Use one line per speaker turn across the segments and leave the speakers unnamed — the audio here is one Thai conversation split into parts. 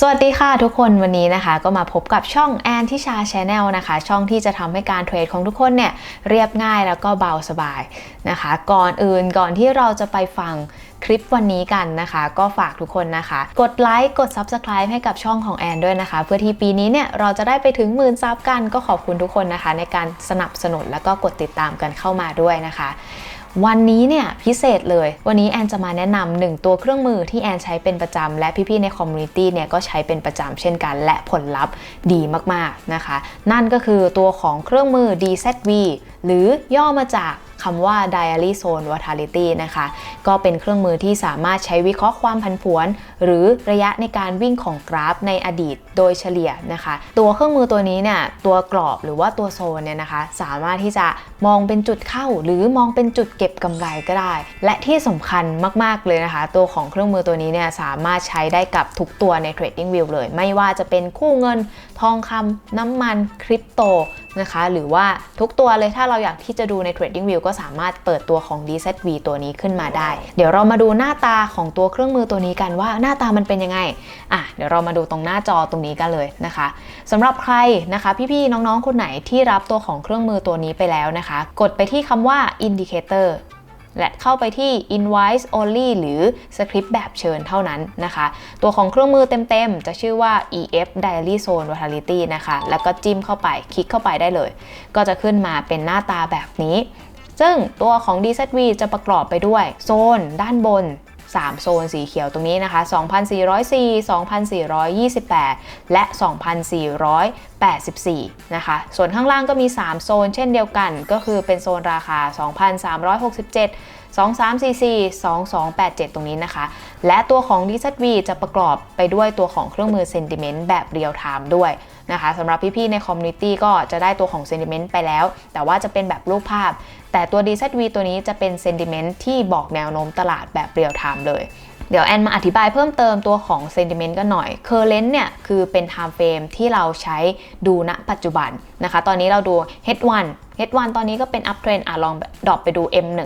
สวัสดีค่ะทุกคนวันนี้นะคะก็มาพบกับช่องแอนทิชาชาแนลนะคะ ช่องที่จะทำให้การเทรดของทุกคนเนี่ยเรียบง่ายแล้วก็เบาสบายนะคะ ก่อนอื่นก่อนที่เราจะไปฟังคลิปวันนี้กันนะคะ ก็ฝากทุกคนนะคะ กดไลค์กด Subscribe ให้กับช่องของแอนด้วยนะคะ เพื่อที่ปีนี้เนี่ยเราจะได้ไปถึงหมื่นซับกันก็ขอบคุณทุกคนนะคะ ในการสนับสนุนแล้วก็กดติดตามกันเข้ามาด้วยนะคะ วันนี้เนี่ยพิเศษเลย วันนี้แอนจะมาแนะนำหนึ่งตัวเครื่องมือที่แอนใช้เป็นประจำและพี่ๆในคอมมูนิตี้เนี่ยก็ใช้เป็นประจำเช่นกัน และผลลัพธ์ดีมากๆนะคะ นั่นก็คือตัวของเครื่องมือ DZV หรือย่อมาจาก คำว่า Diary Zone Volatility นะคะ ก็เป็นเครื่องมือที่สามารถใช้วิเคราะห์ความผันผวน หรือระยะในการวิ่งของกราฟในอดีตโดยเฉลี่ยนะคะ ตัวเครื่องมือตัวนี้เนี่ยตัวกรอบหรือว่าตัวโซนเนี่ยนะคะ สามารถที่จะมองเป็นจุดเข้า หรือมองเป็นจุดเก็บกำไรก็ได้ และที่สำคัญมาก ๆ เลยนะคะ ตัวของเครื่องมือตัวนี้เนี่ยสามารถใช้ได้กับทุกตัวใน Trading View เลย ไม่ว่าจะเป็นคู่เงิน ทองคำน้ำมันคริปโตนะคะ หรือว่าทุกตัวเลยถ้าเราอยากที่จะดูใน Trading View ก็สามารถเปิดตัวของ DZV ตัวนี้ขึ้นมาได้ เดี๋ยวเรามาดูหน้าตาของตัวเครื่องมือตัวนี้กันว่าหน้าตามันเป็นยังไงอะเดี๋ยวเรามาดูตรงหน้าจอตรงนี้กันเลยนะคะสำหรับใครนะคะ พี่ๆน้องๆคนไหนที่รับตัวของเครื่องมือตัวนี้ไปแล้วนะคะ กดไปที่คำว่า indicator และเข้าไปที่ invoice only หรือสคริปต์แบบเชิญเท่านั้นนะคะ ตัวของเครื่องมือเต็มๆ จะชื่อว่า EF Diary Zone Volatility นะคะ แล้วก็จิ้มเข้าไป คลิกเข้าไปได้เลย ก็จะขึ้นมาเป็นหน้าตาแบบนี้ ซึ่งตัวของ DZV จะประกอบไปด้วยโซนด้านบน 3 โซนสีเขียวตรงนี้นะคะ 2,404 2,428 และ 2,484 นะคะ ส่วนข้างล่างก็มี 3 โซนเช่นเดียวกัน ก็คือเป็นโซนราคา 2,367 2344 2287 ตรงนี้นะคะ และตัวของ DZV จะประกอบไปด้วยตัวของเครื่องมือ Sentiment แบบเรียลไทม์ด้วยนะคะสำหรับพี่ๆในคอมมูนิตี้ก็จะได้ตัวของ Sentiment ไปแล้ว แต่ว่าจะเป็นแบบรูปภาพ แต่ตัว DZV ตัวนี้จะเป็น Sentiment ที่บอกแนวโน้มตลาดแบบเรียลไทม์เลยเดี๋ยวแอนมาอธิบายเพิ่มเติมตัวของ Sentiment กันหน่อย Current เนี่ยคือเป็น Time Frame ที่เราใช้ดูณปัจจุบันนะคะ ตอนนี้เราดู H1 H1 ตอนนี้ก็เป็น Uptrend อะลองดรอปไปดู M1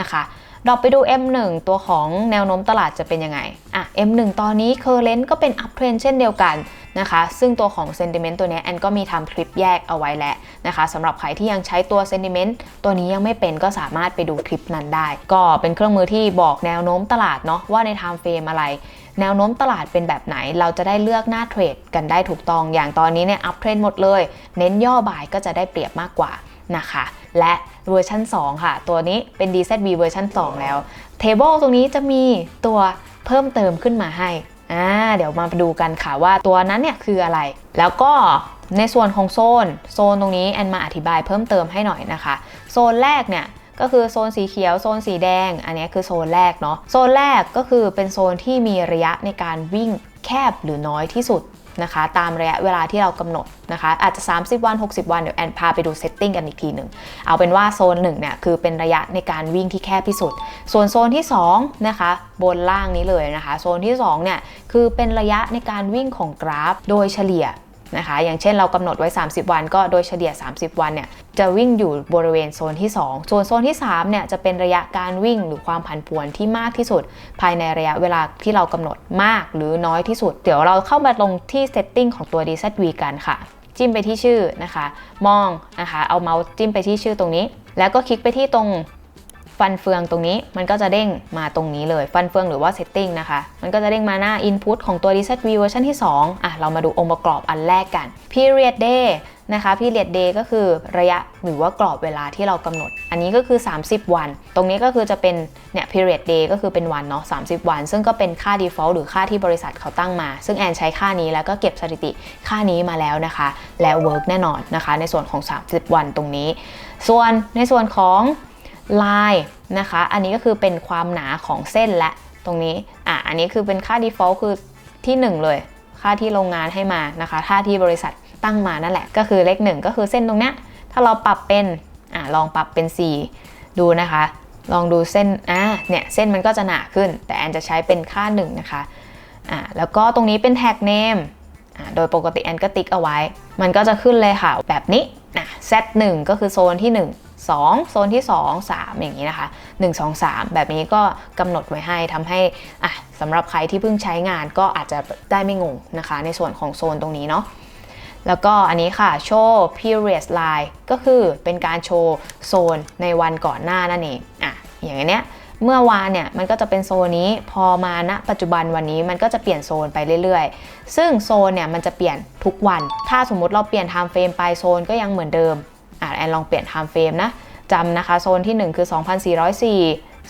นะคะดรอปไปดู M1 ตัวของแนวโน้มตลาดจะเป็นยังไง อะ M1 ตอนนี้ Current ก็เป็น Uptrend เช่นเดียวกันนะคะ ซึ่งตัวของ Sentiment ตัวนี้แอนก็มีทำคลิปแยกเอาไว้แล้วนะคะสำหรับใครที่ยังใช้ตัว Sentiment ตัวนี้ยังไม่เป็นก็สามารถไปดูคลิปนั้นได้ ก็เป็นเครื่องมือที่บอกแนวโน้มตลาดเนาะว่าใน Time Frame อะไร แนวโน้มตลาดเป็นแบบไหน เราจะได้เลือกหน้าเทรดกันได้ถูกต้อง อย่างตอนนี้เนี่ย Uptrend หมดเลย เน้นย่อบ่ายก็จะได้เปรียบมากกว่า นะคะ และเวอร์ชัน2 ค่ะ ตัวนี้เป็น DZV เวอร์ชัน2 แล้ว Table ตรงนี้จะมีตัวเพิ่มเติมขึ้นมาให้อ่าเดี๋ยวมาดูกันค่ะว่าตัวนั้นเนี่ยคืออะไร แล้วก็ในส่วนของโซน โซนตรงนี้แอนมาอธิบายเพิ่มเติมให้หน่อยนะคะ โซนแรกเนี่ยก็คือโซนสีเขียวโซนสีแดง อันนี้คือโซนแรกเนาะโซนแรกก็คือเป็นโซนที่มีระยะในการวิ่งแคบหรือน้อยที่สุด นะคะตามระยะเวลาที่เรากำหนดนะคะอาจจะ 30 วัน 60 วันเดี๋ยวแอนพาไปดูเซตติ้งกันอีกทีหนึ่งเอาเป็นว่าโซน1เนี่ยคือเป็นระยะในการวิ่งที่แคบที่สุด ส่วนโซนที่2นะคะบนล่างนี้เลยนะคะ โซนที่2เนี่ยคือเป็นระยะในการวิ่งของกราฟ โดยเฉลี่ย นะคะอย่างเช่นเรากำหนดไว้ 30 วัน ก็โดยเฉลี่ย 30 วันเนี่ยจะวิ่งอยู่บริเวณโซนที่ 2 ส่วนโซนที่3เนี่ยจะเป็นระยะการวิ่งหรือความผันผวนที่มากที่สุด ภายในระยะเวลาที่เรากำหนดมากหรือน้อยที่สุด เดี๋ยวเราเข้ามาลงที่ setting ของตัว DZV กันค่ะ จิ้มไปที่ชื่อนะคะ มองนะคะ เอาเมาส์จิ้มไปที่ชื่อตรงนี้ แล้วก็คลิกไปที่ตรง ฟันเฟืองตรงนี้มันก็จะเด้งมาตรงนี้เลยฟันเฟืองหรือว่า setting นะคะ มันก็จะเด้งมาหน้า input ของตัว DZV เวอร์ชันที่ 2 อะ เรามาดูองค์ประกอบอันแรกกัน period day นะคะ period day ก็คือระยะหรือว่ากรอบเวลาที่เรากำหนด อันนี้ก็คือ 30 วัน ตรงนี้ก็คือจะเป็นเนี่ย period day ก็คือเป็นวันเนาะ30 วัน ซึ่งก็เป็นค่า default หรือค่าที่บริษัทเขาตั้งมา ซึ่งแอนใช้ค่านี้แล้วก็เก็บสถิติค่านี้มาแล้วนะคะ แล้ว work แน่นอนนะคะ ในส่วนของ 30 วันตรงนี้ ส่วนในส่วนของ line นะคะ อันนี้ก็คือเป็นความหนาของเส้นและตรงนี้ อะ อันนี้คือเป็นค่า default คือที่ 1 เลย ค่าที่โรงงานให้มานะคะค่าที่บริษัทตั้งมานั่นแหละ ก็คือเลข1ก็คือเส้นตรงเนี้ย ถ้าเราปรับเป็น อะ ลองปรับเป็น 4 ดูนะคะ ลองดูเส้น อะ เนี่ย เส้นมันก็จะหนาขึ้น แต่แอนจะใช้เป็นค่า 1 นะคะ อะ แล้วก็ตรงนี้เป็นแท็กเนมอะโดยปกติแอนก็ติ๊กเอาไว้ มันก็จะขึ้นเลยค่ะ แบบนี้อะ Z1 ก็คือโซนที่ 1 2 โซนที่ 2 3 อย่างนี้นะคะ 1 2 3 แบบนี้ก็กำหนดไว้ให้ทำให้อะสำหรับใครที่เพิ่งใช้งานก็อาจจะได้ไม่งงนะคะ ในส่วนของโซนตรงนี้เนาะแล้วก็อันนี้ค่ะโชว์ period line ก็คือเป็นการโชว์โซนในวันก่อนหน้านั่นเองอะอย่างเนี้ยเมื่อวานเนี่ยมันก็จะเป็นโซนนี้พอมาณปัจจุบันวันนี้มันก็จะเปลี่ยนโซนไปเรื่อยๆ ซึ่งโซนเนี่ยมันจะเปลี่ยนทุกวัน ถ้าสมมุติเราเปลี่ยน time frame ไปโซนก็ยังเหมือนเดิม อะแอนลองเปลี่ยน time frame นะจำนะคะ โซนที่ 1 คือ 2404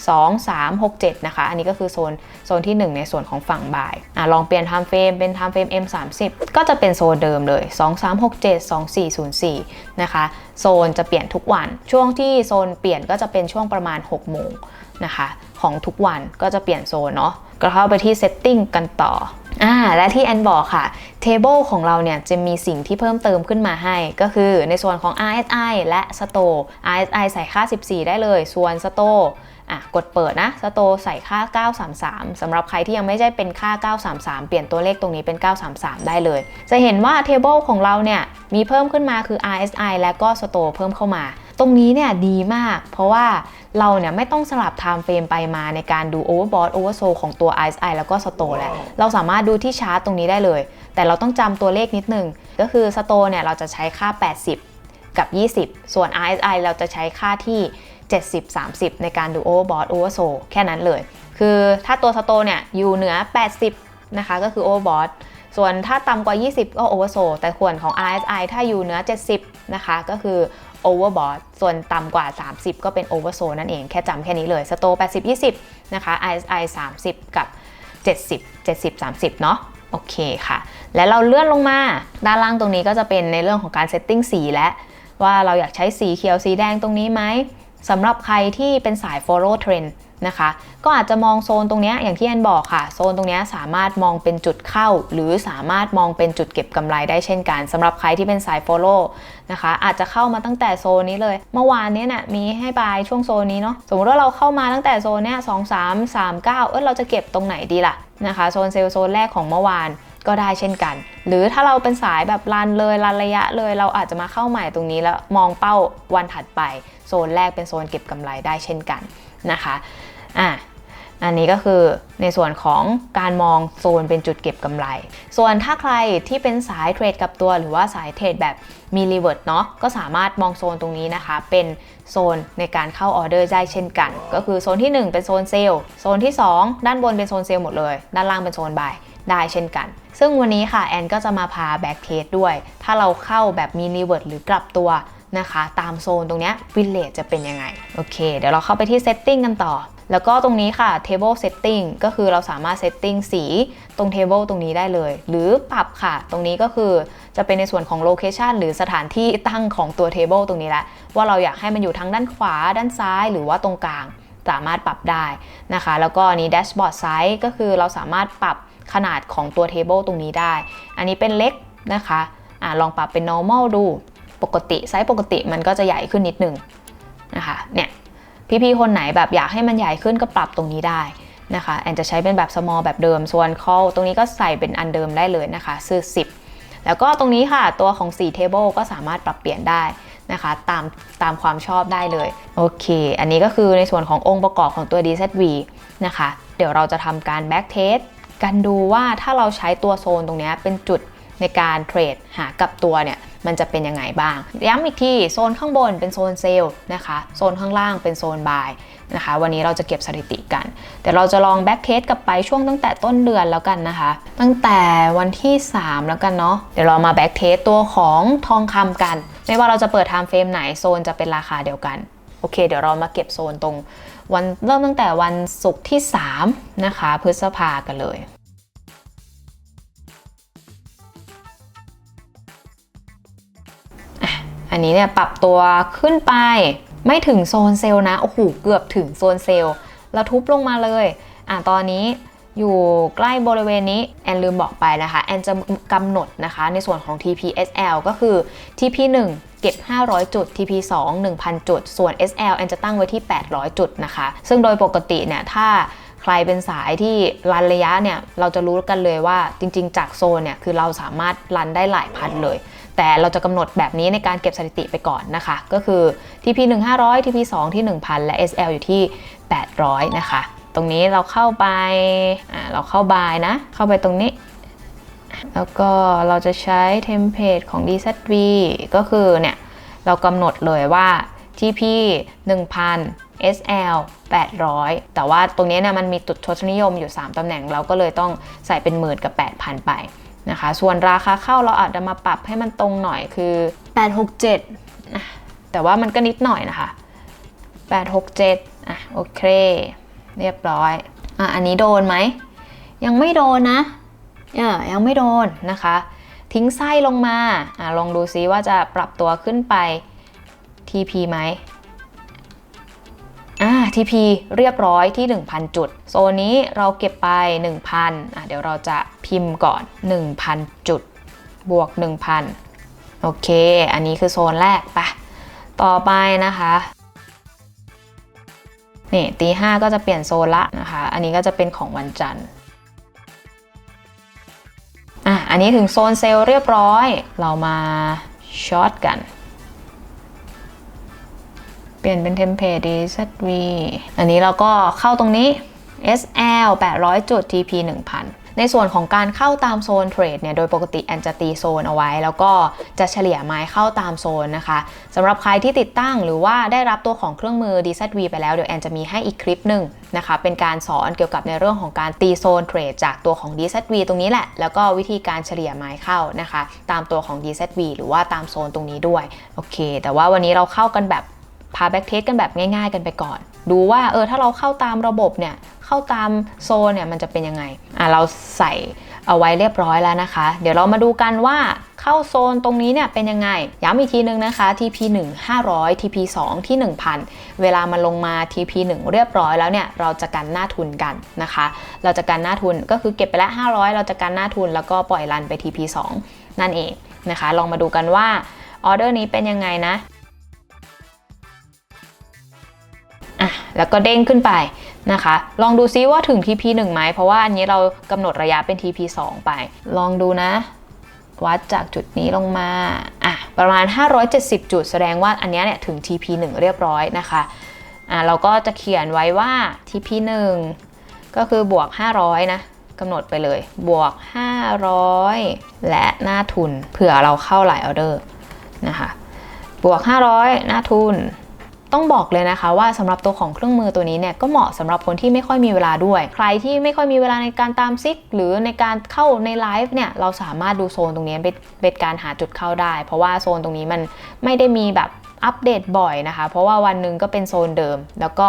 2 3 6 7 นะคะ อันนี้ก็คือโซนโซนที่ 1 ในส่วนของฝั่งบ่ายอะลองเปลี่ยน time frame เป็น time frame M 3 0ก็จะเป็นโซนเดิมเลย 2 3 6 7 2 4 0 4 นะคะ โซนจะเปลี่ยนทุกวัน ช่วงที่โซนเปลี่ยนก็จะเป็นช่วงประมาณ 6 โมงนะคะ ของทุกวันก็จะเปลี่ยนโซนเนาะก็เข้าไปที่ setting กันต่อ อ่าและที่แอนบอกค่ะ table ของเราเนี่ยจะมีสิ่งที่เพิ่มเติมขึ้นมาให้ ก็คือในส่วนของ RSI และ store RSI ใส่ค่า 14 ได้เลย ส่วน store อะกดเปิดนะ store ใส่ค่า 933สำหรับใครที่ยังไม่ได้เป็นค่า 933 เปลี่ยนตัวเลขตรงนี้เป็น 933 ได้เลย จะเห็นว่า table ของเราเนี่ยมีเพิ่มขึ้นมาคือ RSI และก็ store เพิ่มเข้ามา ตรงนี้เนี่ยดีมาก เพราะว่าเราเนี่ยไม่ต้องสลับ time frame ไปมาในการดู overbought oversold ของตัว RSI แล้วก็ store แล้ว เราสามารถดูที่ชาร์ตตรงนี้ได้เลย แต่เราต้องจำตัวเลขนิดนึง ก็คือ store เนี่ยเราจะใช้ค่า 80 กับ 20 ส่วน RSI เราจะใช้ค่าที่ 70 30 ในการดู overbought oversold แค่นั้นเลย คือถ้าตัว store เนี่ยอยู่เหนือ 80 นะคะก็คือ overbought ส่วนถ้าต่ำกว่า 20 ก็ oversold แต่ส่วนของ RSI ถ้าอยู่เหนือ 70 นะคะ ก็คือ overbought ส่วนต่ำกว่า 30 ก็เป็น oversold นั่นเอง แค่จำแค่นี้เลย store 80 20 นะคะ RSI 30 กับ 70 70 30 เนาะโอเคค่ะ และเราเลื่อนลงมา ด้านล่างตรงนี้ก็จะเป็นในเรื่องของการ setting สีและ ว่าเราอยากใช้สีเขียวสีแดงตรงนี้ไหมสำหรับใครที่เป็นสาย follow trend นะคะ ก็อาจจะมองโซนตรงนี้อย่างที่แอนบอกค่ะ โซนตรงนี้สามารถมองเป็นจุดเข้า หรือสามารถมองเป็นจุดเก็บกำไรได้เช่นกันสำหรับใครที่เป็นสาย follow นะคะ อาจจะเข้ามาตั้งแต่โซนนี้เลย เมื่อวานนี้นะ่ะมีให้บายช่วงโซนนี้เนาะสมมติว่าเราเข้ามาตั้งแต่โซนเนี้ยสองสามสามเก้าเออเราจะเก็บตรงไหนดีล่ะนะคะโซนเซลล์โซนแรกของเมื่อวานก็ได้เช่นกัน หรือถ้าเราเป็นสายแบบรันเลยรันระยะเลย เราอาจจะมาเข้าใหม่ตรงนี้แล้วมองเป้าวันถัดไป โซนแรกเป็นโซนเก็บกำไรได้เช่นกันนะคะ อะอันนี้ก็คือในส่วนของการมองโซนเป็นจุดเก็บกำไร ส่วนถ้าใครที่เป็นสายเทรดกับตัวหรือว่าสายเทรดแบบมีรีเวิร์ดเนาะก็สามารถมองโซนตรงนี้นะคะ เป็นโซนในการเข้าออเดอร์ได้เช่นกัน ก็คือโซนที่ 1 เป็นโซนเซลล์โซนที่ 2 ด้านบนเป็นโซนเซลล์หมดเลย ด้านล่างเป็นโซนบายได้เช่นกัน ซึ่งวันนี้ค่ะแอนก็จะมาพาแบ็กเทสด้วย ถ้าเราเข้าแบบมีรีเวิร์ดหรือกลับตัวนะคะ ตามโซนตรงนี้วิลเลจจะเป็นยังไง โอเค เดี๋ยวเราเข้าไปที่ Setting กันต่อ แล้วก็ตรงนี้ค่ะ Table Setting ก็คือเราสามารถ Setting สีตรง Table ตรงนี้ได้เลย หรือปรับค่ะ ตรงนี้ก็คือจะเป็นในส่วนของ Location หรือสถานที่ตั้งของตัว Table ตรงนี้แหละว่าเราอยากให้มันอยู่ทั้งด้านขวาด้านซ้าย หรือว่าตรงกลางสามารถปรับได้นะคะ แล้วก็อันนี้ Dashboard Size ก็คือเราสามารถปรับขนาดของตัว Table ตรงนี้ได้ อันนี้เป็นเล็กนะคะอ่าลองปรับเป็น normal ดู ปกติไซส์ปกติมันก็จะใหญ่ขึ้นนิดนึงนะคะ เนี่ย พี่ๆคนไหนแบบอยากให้มันใหญ่ขึ้นก็ปรับตรงนี้ได้นะคะแอนจะใช้เป็นแบบ small แบบเดิม ส่วน call ตรงนี้ก็ใส่เป็นอันเดิมได้เลยนะคะซื้อ 10 แล้วก็ตรงนี้ค่ะตัวของ 4 table ก็สามารถปรับเปลี่ยนได้นะคะตามตามความชอบได้เลย โอเค อันนี้ก็คือในส่วนขององค์ประกอบของตัว DZV นะคะ เดี๋ยวเราจะทำการ back test กันดูว่าถ้าเราใช้ตัวโซนตรงนี้เป็นจุดในการเทรดหากับตัวเนี่ย มันจะเป็นยังไงบ้าง ย้ำอีกทีโซนข้างบนเป็นโซนเซลล์นะคะ โซนข้างล่างเป็นโซนบายนะคะ วันนี้เราจะเก็บสถิติกันเดี๋ยวเราจะลองแบ็กเทสกลับไปช่วงตั้งแต่ต้นเดือนแล้วกันนะคะ ตั้งแต่วันที่ 3 แล้วกันเนาะ เดี๋ยวเรามาแบ็กเทสตัวของทองคำกัน ไม่ว่าเราจะเปิดไทม์เฟรมไหนโซนจะเป็นราคาเดียวกัน โอเค เดี๋ยวเรามาเก็บโซนตรงวันเริ่มตั้งแต่วันศุกร์ที่ 3 นะคะ พฤษภากันเลย อันนี้เนี่ยปรับตัวขึ้นไปไม่ถึงโซนเซลล์นะ โอ้โห เกือบถึงโซนเซลล์แล้วทุบลงมาเลย อะตอนนี้อยู่ใกล้บริเวณนี้ แอนลืมบอกไปนะคะ แอนจะกำหนดนะคะในส่วนของ TPSL ก็คือ TP 1 เก็บ 500 จุด TP 2 1,000 จุด ส่วน SL แอนจะตั้งไว้ที่ 800 จุดนะคะ ซึ่งโดยปกติเนี่ยถ้าใครเป็นสายที่รันระยะเนี่ย เราจะรู้กันเลยว่าจริงๆ จากโซนเนี่ย คือเราสามารถรันได้หลายพันเลย แต่เราจะกำหนดแบบนี้ในการเก็บสถิติไปก่อนนะคะ ก็คือ TP 1 500 TP 2 ที่ 1,000 และ SL อยู่ที่ 800 นะคะ ตรงนี้เราเข้าไปเราเข้าบายนะ เข้าไปตรงนี้ แล้วก็เราจะใช้เทมเพลตของ DZV ก็คือเนี่ย เรากำหนดเลยว่า TP 1000 SL 800 แต่ว่าตรงนี้เนี่ยมันมีจุดทศนิยมอยู่ 3ตำแหน่งเราก็เลยต้องใส่เป็นหมื่นกับ 8,000 ไป นะคะ ส่วนราคาเข้าเราอาจจะมาปรับให้มันตรงหน่อยคือ 867นะแต่ว่ามันก็นิดหน่อยนะคะ 867อะโอเค เรียบร้อยอะอันนี้โดนไหม ยังไม่โดนนะเออยังไม่โดนนะคะ ทิ้งไส้ลงมาอะลองดูซิว่าจะปรับตัวขึ้นไป TP ไหม อ่า TP เรียบร้อยที่ 1,000 จุด โซนนี้เราเก็บไป 1,000อะเดี๋ยวเราจะพิมพ์ก่อน 1,000 จุด บวก 1,000 โอเค อันนี้คือโซนแรกปะต่อไปนะคะนี่ตีห้าก็จะเปลี่ยนโซนละนะคะ อันนี้ก็จะเป็นของวันจันทร์อะอันนี้ถึงโซนเซลล์เรียบร้อย เรามาช็อตกัน เปลี่ยนเป็นเทมเพลต DZV อันนี้เราก็เข้าตรงนี้ SL 800 จุด TP 1000 ในส่วนของการเข้าตามโซนเทรดเนี่ย โดยปกติแอนจะตีโซนเอาไว้ แล้วก็จะเฉลี่ยไม้เข้าตามโซนนะคะสำหรับใครที่ติดตั้งหรือว่าได้รับตัวของเครื่องมือ DZV ไปแล้ว เดี๋ยวแอนจะมีให้อีกคลิปหนึ่งนะคะ เป็นการสอนเกี่ยวกับในเรื่องของการตีโซนเทรดจากตัวของ DZV ตรงนี้แหละ แล้วก็วิธีการเฉลี่ยไม้เข้านะคะ ตามตัวของ DZV หรือว่าตามโซนตรงนี้ด้วย โอเค แต่ว่าวันนี้เราเข้ากันแบบ พาแบ็กเทสกันแบบง่าย ๆ กันไปก่อน ดูว่าเออถ้าเราเข้าตามระบบเนี่ยเข้าตามโซนเนี่ยมันจะเป็นยังไงอะเราใส่เอาไว้เรียบร้อยแล้วนะคะ เดี๋ยวเรามาดูกันว่าเข้าโซนตรงนี้เนี่ยเป็นยังไง ย้ำอีกทีนึงนะคะ TP 1 500 TP 2 ที่ 1000 เวลามันลงมา TP 1 เรียบร้อยแล้วเนี่ยเราจะกันหน้าทุนกันนะคะ เราจะกันหน้าทุนก็คือเก็บไปล้ว500 เราจะกันหน้าทุนแล้วก็ปล่อยรันไป TP 2 นั่นเองนะคะ ลองมาดูกันว่าออเดอร์นี้เป็นยังไงนะ แล้วก็เด้งขึ้นไปนะคะ ลองดูซิว่าถึง TP 1ไหมเพราะว่าอันนี้เรากำหนดระยะเป็น TP 2ไป ลองดูนะ วัดจากจุดนี้ลงมาอะประมาณ 570 จุดแสดงว่าอันนี้เนี่ยถึง TP 1เรียบร้อยนะคะอะเราก็จะเขียนไว้ว่า TP 1ก็คือบวก 500 นะกำหนดไปเลย บวก 500 และหน้าทุนเผื่อเราเข้าหลายออเดอร์นะคะบวก 500 หน้าทุน ต้องบอกเลยนะคะว่าสำหรับตัวของเครื่องมือตัวนี้เนี่ยก็เหมาะสำหรับคนที่ไม่ค่อยมีเวลาด้วย ใครที่ไม่ค่อยมีเวลาในการตามซิก หรือในการเข้าในไลฟ์เนี่ยเราสามารถดูโซนตรงนี้เป็นเป็นการหาจุดเข้าได้ เพราะว่าโซนตรงนี้มันไม่ได้มีแบบอัปเดตบ่อยนะคะ เพราะว่าวันหนึ่งก็เป็นโซนเดิม แล้วก็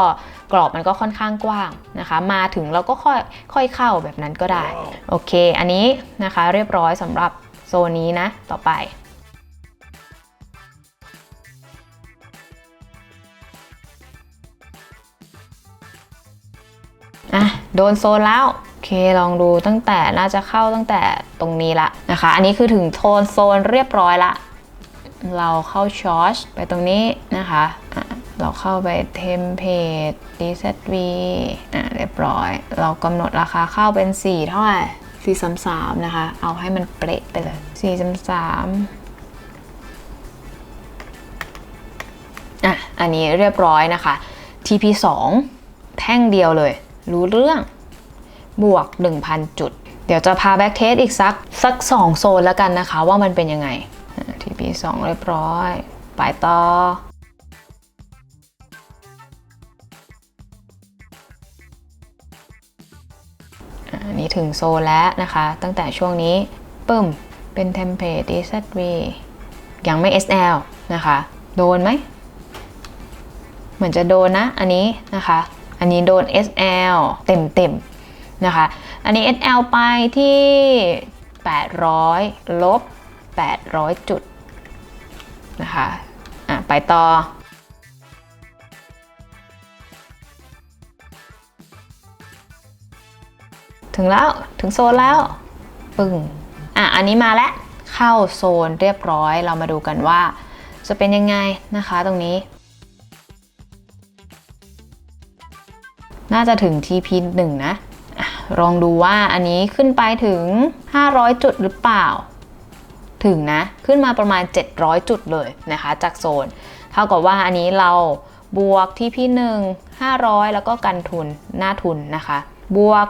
กรอบมันก็ค่อนข้างกว้างนะคะ มาถึงเราก็ค่อยค่อยเข้าแบบนั้นก็ได้ โอเค อันนี้นะคะเรียบร้อยสำหรับโซนนี้นะ ต่อไป ดนโซนแล้วโอเคลองดูตั้งแต่น่าจะเข้าตั้งแต่ตรงนี้ละนะคะ อันนี้คือถึงโทนโซนเรียบร้อยละ เราเข้าชอร์ชไปตรงนี้นะคะะเราเข้าไปเทมเพลต DZV อะเรียบร้อย เรากำหนดราคาเข้าเป็น 4 เท่าไหร่4 3 3นะคะ เอาให้มันเป๊ะไปเลย4 3 3อะ อันนี้เรียบร้อยนะคะ TP 2แท่งเดียวเลย รู้เรื่อง บวก 1,000 จุด เดี๋ยวจะพาแบ็กเทสอีกสักสัก 2 โซนแล้วกันนะคะ ว่ามันเป็นยังไง TP 2เรียบร้อย ไปต่ออันนี้ถึงโซนแล้วนะคะ ตั้งแต่ช่วงนี้ปึ้ม เป็นเทมเพลต DZV ยังไม่ SL นะคะ โดนไหม เหมือนจะโดนนะ อันนี้นะคะ อันนี้โดน SL เต็มเต็มๆนะคะ อันนี้ SL ไปที่ 800 ลบ 800 จุดนะคะอะไปต่อถึงแล้วถึงโซนแล้ว ปึ้งอะอันนี้มาแล้ว เข้าโซนเรียบร้อยเรามาดูกันว่า จะเป็นยังไงนะคะตรงนี้ น่าจะถึง TP 1นะอะลองดูว่าอันนี้ขึ้นไปถึง 500 จุดหรือเปล่า ถึงนะ ขึ้นมาประมาณ 700 จุดเลยนะคะ จากโซน เท่ากับว่าอันนี้เราบวกที่พี่หนึ่ง500 แล้วก็กันทุนหน้าทุนนะคะบวก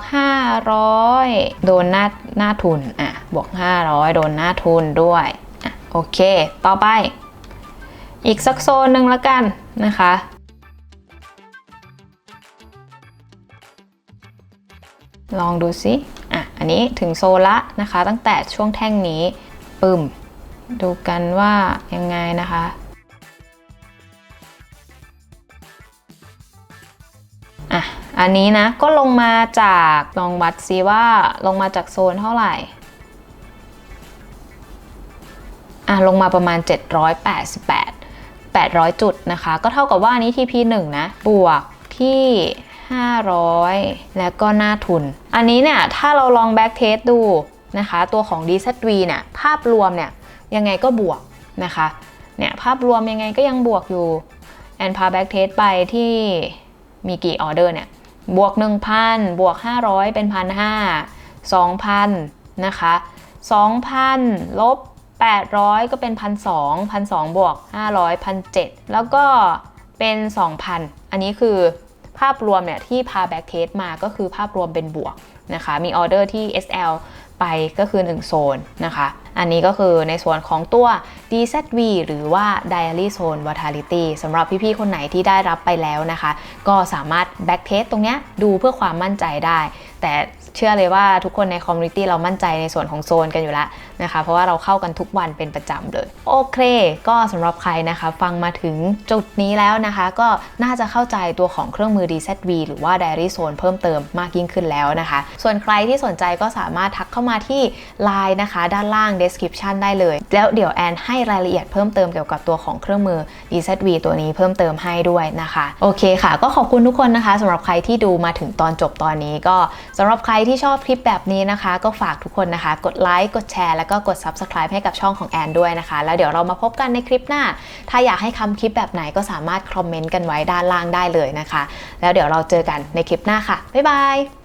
500 โดนหน้าหน้าทุน อะ บวก 500 โดนหน้าทุนด้วย อะ โอเค ต่อไป อีกสักโซนหนึ่งแล้วกันนะคะ ลองดูสิอะอันนี้ถึงโซละนะคะ ตั้งแต่ช่วงแท่งนี้ปึ้มดูกันว่ายังไงนะคะอะอันนี้นะก็ลงมาจากลองวัดซิว่าลงมาจากโซนเท่าไหร่อะลงมาประมาณ 788 800 จุดนะคะ ก็เท่ากับว่าอันนี้ TP 1นะ บวกที่ 500 แล้วก็หน้าทุน อันนี้เนี่ยถ้าเราลองแบ็กเทสดูนะคะ ตัวของ DZV เนี่ยภาพรวมเนี่ยยังไงก็บวกนะคะเนี่ยภาพรวมยังไงก็ยังบวกอยู่แอนพาแบ็กเทสไปที่มีกี่ออเดอร์เนี่ยบวก 1,000 บวก 500 เป็น 1,500 2,000 นะคะ 2,000 ลบ 800 ก็เป็น 1,200 1,200 บวก 500 1,700 แล้วก็เป็น 2,000 อันนี้คือ ภาพรวมเนี่ยที่พาแบ็กเทสมาก็คือภาพรวมเป็นบวกนะคะ มีออเดอร์ที่ SL ไปก็คือ 1 โซนนะคะ อันนี้ก็คือในส่วนของตัว DZV หรือว่า Diary Zone Volatility สำหรับพี่ๆ คนไหนที่ได้รับไปแล้วนะคะ ก็สามารถ back test ตรงเนี้ยดูเพื่อความมั่นใจได้ แต่เชื่อเลยว่าทุกคนในคอมมูนิตี้เรามั่นใจในส่วนของโซนกันอยู่แล้วนะคะ เพราะว่าเราเข้ากันทุกวันเป็นประจำเลย โอเค ก็สำหรับใครนะคะ ฟังมาถึงจุดนี้แล้วนะคะ ก็น่าจะเข้าใจตัวของเครื่องมือ DZV หรือว่า Diary Zone เพิ่มเติมมากยิ่งขึ้นแล้วนะคะ ส่วนใครที่สนใจก็สามารถทักเข้ามาที่ Line นะคะ ด้านล่าง description ได้เลย แล้วเดี๋ยวแอนให้รายละเอียดเพิ่มเติมเกี่ยวกับตัวของเครื่องมือ DZV ตัวนี้เพิ่มเติมให้ด้วยนะคะ โอเคค่ะ ก็ขอบคุณทุกคนนะคะสำหรับใครที่ดูมาถึงตอนจบตอนนี้ก็สำหรับใครที่ชอบคลิปแบบนี้นะคะ ก็ฝากทุกคนนะคะ กดไลค์กดแชร์แล้วก็กด subscribe ให้กับช่องของแอนด้วยนะคะ แล้วเดี๋ยวเรามาพบกันในคลิปหน้า ถ้าอยากให้คำคลิปแบบไหนก็สามารถคอมเมนต์กันไว้ด้านล่างได้เลยนะคะ แล้วเดี๋ยวเราเจอกันในคลิปหน้าค่ะ บ๊ายบาย